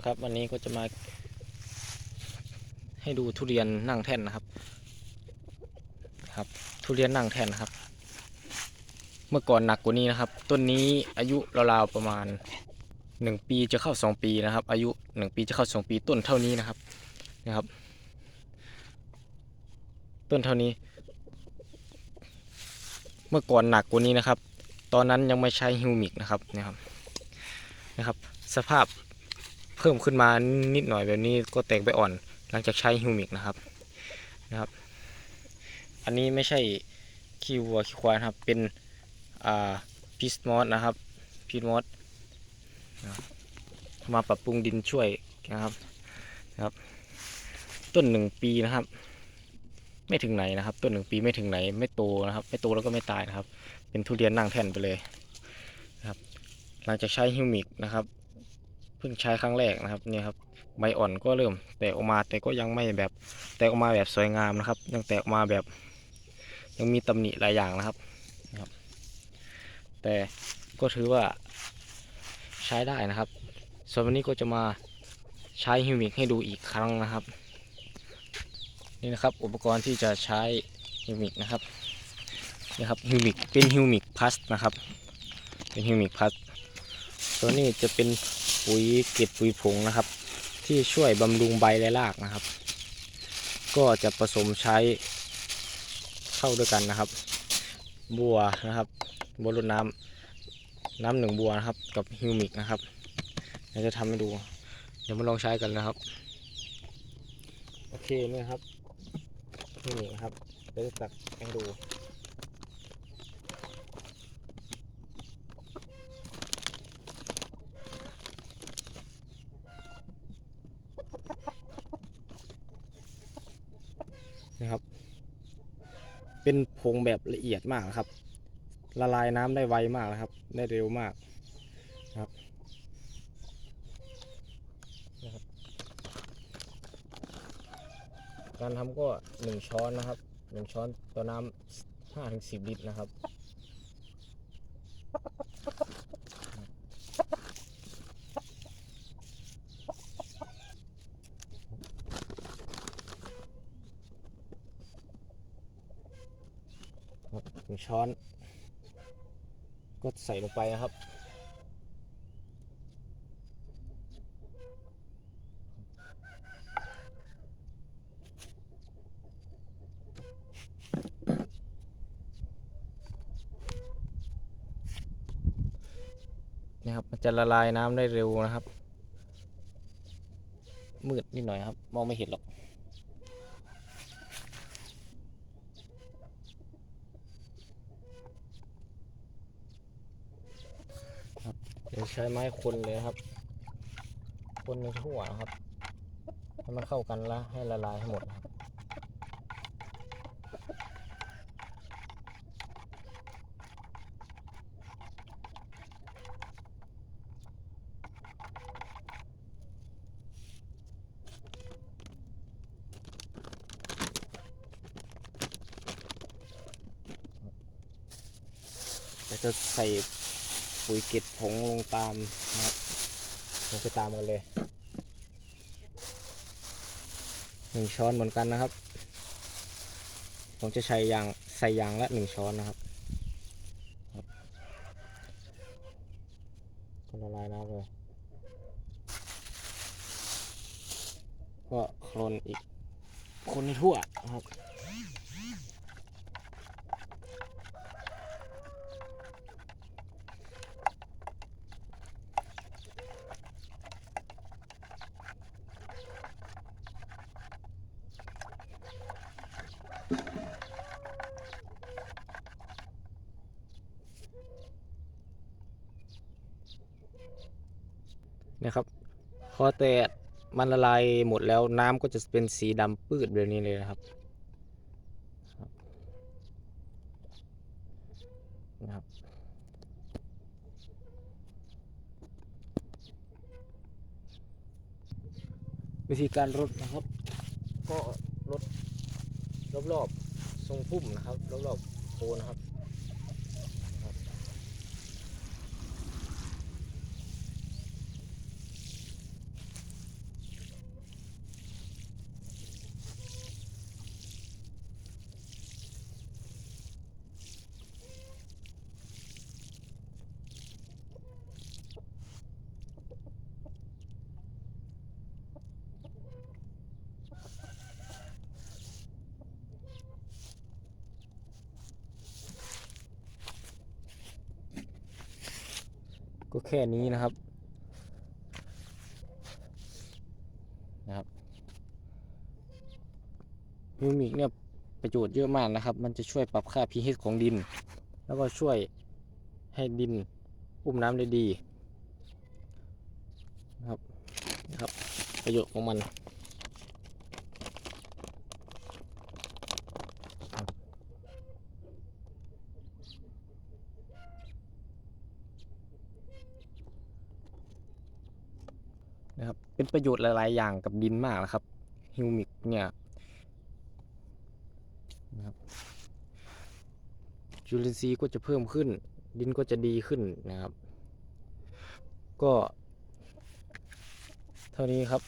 นะครับ วันนี้ก็จะมาให้ดูทุเรียนนั่งแท่นนะครับ ครับ ทุเรียนนั่งแท่นนะครับ เมื่อก่อนหนักกว่านี้นะครับ ต้นนี้อายุราวๆประมาณหนึ่งปีจะเข้าสองปีนะครับ อายุหนึ่งปีจะเข้าสองปีต้นเท่านี้นะครับนะครับ ต้นเท่านี้ เมื่อก่อนหนักกว่านี้นะครับ ตอนนั้นยังไม่ใช้ฮิวมิกนะครับนะครับนะครับ สภาพ เพิ่มขึ้นมานิดหน่อยแบบนี้ก็แตกใบอ่อน หลังจากใช้ฮิวมิกนะครับนะครับ อันนี้ไม่ใช่ขี้วัวขี้ควายนครับเป็นอ่าพิสมอสนะครับพิสมอสมาปรับปรุงดินช่วยนะครับนะครับ ต้นหนึ่งปีนะครับ ไม่ถึงไหนนะครับ ต้นหนึ่งปีไม่ถึงไหน ไม่โตนะครับ ไม่โตแล้วก็ไม่ตายนะครับ เป็นทุเรียนนั่งแท่นไปเลยนะครับ หลังจากใช้ฮิวมิกนะครับ เพิ่งใช้ครั้งแรกนะครับนี่ครับใบอ่อนก็เริ่มแตกออกมาแต่ก็ยังไม่แบบแตกออกมาแบบสวยงามนะครับ ยังแตกออกมาแบบ ยังมีตำหนิหลายอย่างนะครับนะครับ แต่ก็ถือว่าใช้ได้นะครับ ส่วนวันนี้ก็จะมาใช้ฮิวมิกให้ดูอีกครั้งนะครับ นี่นะครับอุปกรณ์ที่จะใช้ฮิวมิกนะครับนี่ครับฮิวมิกเป็นฮิวมิกพัสนะครับ เป็นฮิวมิกพัสตัวนี้จะเป็น ปุ๋ยเกล็ดปุ๋ยผงนะครับ ที่ช่วยบำรุงใบและรากนะครับ ก็จะผสมใช้เข้าด้วยกันนะครับ บัวนะครับบัวรดน้ำน้ำหนึ่งบัวนะครับ กับฮิวมิกนะครับเดี๋ยวจะทำให้ดู เดี๋ยวมาลองใช้กันนะครับ โอเคเนี่ยครับฮิวมิกนะครับเดี๋ยวจะตักให้ดู นะครับ เป็นผงแบบละเอียดมากนะครับ ละลายน้ำได้ไวมากนะครับ ได้เร็วมากนะครับนะครับ การทำก็หนึ่งช้อนนะครับหนึ่งช้อนต่อน้ำห้าถึงสิบลิตรนะครับึงช้อน ก็ใส่ลงไปนะครับ นะครับ มันจะละลายน้ำได้เร็วนะครับ มืดนิดหน่อยครับ มองไม่เห็นหรอก ใช้ไม้คนเลยครับ คนในทั่วนะครับให้มันเข้ากันล้วให้ละลายให้หมดครับจะใส่ ปุ๋ยเกล็ดผงลงตามนะครับลงไปตามกันเลยหนึ่งช้อนเหมือนกันนะครับ ผมจะใช้ยางใส่ยางละหนึ่งช้อนนะครับก็ละลายน้ำเลยก็โคลนอีกคนให้ทั่วนะครับพ อแต่มันละลายหมดแล้วน้ำก็จะเป็นสีดำปืดแบบนี้เลยนะครับนะครับวิธีการรดนะครับ ก็รดรอบๆทรงพุ่มนะครับรอบๆโคนนะครับ ก็แค่นี้นะครับนะครับฮิวมิกเนี่ยประโยชน์เยอะมากนะครับ มันจะช่วยปรับค่า pH ของดิน แล้วก็ช่วยให้ดินอุ้มน้ำได้ดีนะครับนะครับ ประโยชน์ของมัน นะครับ เป็นประโยชน์หลาย ๆ อย่างกับดินมากนะครับฮิวมิกเนี่ยนะครับจุลินทรีย์ก็จะเพิ่มขึ้น ดินก็จะดีขึ้นนะครับ ก็ เท่านี้ครับ